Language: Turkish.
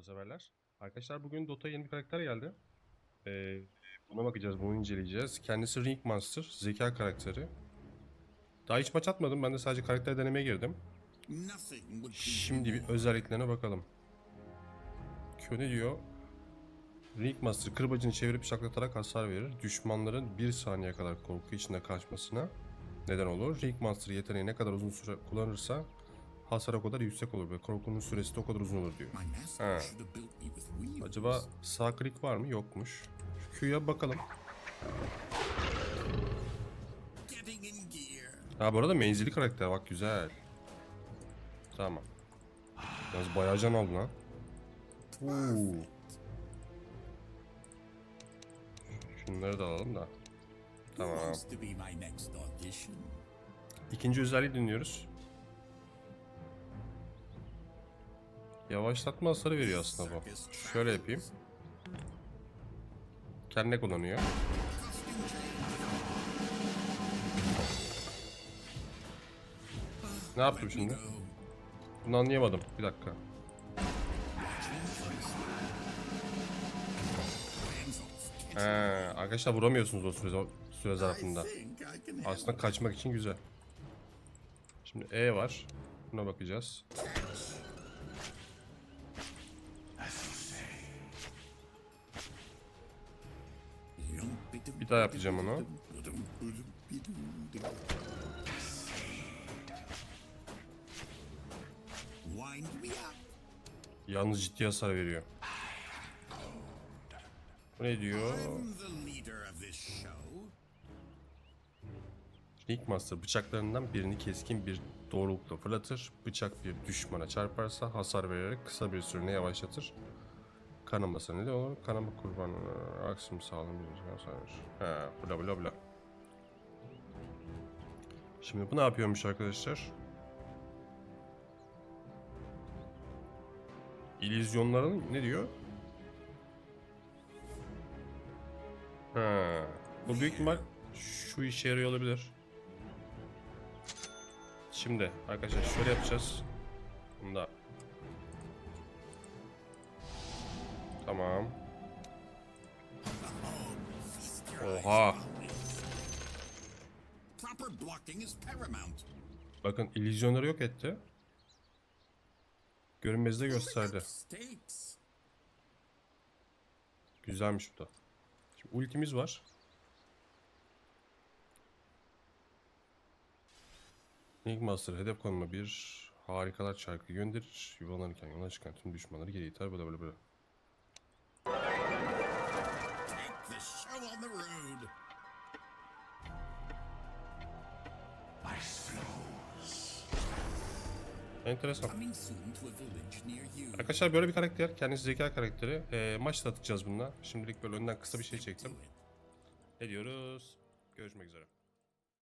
Dota severler. Arkadaşlar bugün Dota'ya yeni bir karakter geldi. Ee, buna bakacağız, bunu inceleyeceğiz. Kendisi Ring Monster, zeka karakteri. Daha hiç maç atmadım, ben de sadece karakter denemeye girdim. Şimdi bir özelliklerine bakalım. Q ne diyor? Ring Master kırbacını çevirip şaklatarak hasar verir. Düşmanların bir saniye kadar korku içinde kaçmasına neden olur. Ring Master yeteneği ne kadar uzun süre kullanırsa hasar o kadar yüksek olur ve korkunun süresi de o kadar uzun olur diyor. Ha. wheels. Acaba sağ klik var mı? Yokmuş. Şu Q'ya bakalım. Ha bu arada menzili karakter bak güzel. Tamam. Yalnız bayağı can aldı lan. Oo. Şunları da alalım da. Tamam. İkinci özelliği dinliyoruz. Yavaşlatma hasarı veriyor aslında bu. Şöyle yapayım. Kendine kullanıyor. Ne yaptım şimdi? Bunu anlayamadım. Bir dakika. He, arkadaşlar vuramıyorsunuz o süre, süre zarfında. Aslında kaçmak için güzel. Şimdi E var. Buna bakacağız. Bir daha yapacağım onu. Yalnız ciddi hasar veriyor. Bu ne diyor? I'm the leader of this show. Ring Master bıçaklarından birini keskin bir doğrulukla fırlatır. Bıçak bir düşmana çarparsa hasar vererek kısa bir süreliğine yavaşlatır. Kanaması ne de olur? Kanama kurbanı aksım sağlam bir hasar verir. Ha, bla bla bla. Şimdi bu ne yapıyormuş arkadaşlar? İllüzyonların ne diyor? Ha, bu büyük ihtimal şu işe yarıyor olabilir. Şimdi arkadaşlar şöyle yapacağız. Bunda. Tamam. Oha. Bakın illüzyonları yok etti. Görünmezde gösterdi. Güzelmiş bu da. Şimdi ultimiz var. Link Master hedef konuma bir harikalar çarkı gönderir. Yuvalanırken yola çıkan tüm düşmanları geri iter. Bla bla bla. Enteresan. Arkadaşlar böyle bir karakter. Kendisi zeka karakteri. Ee, maç atacağız bununla. Şimdilik böyle önden kısa bir şey çektim. Ne diyoruz? Görüşmek üzere.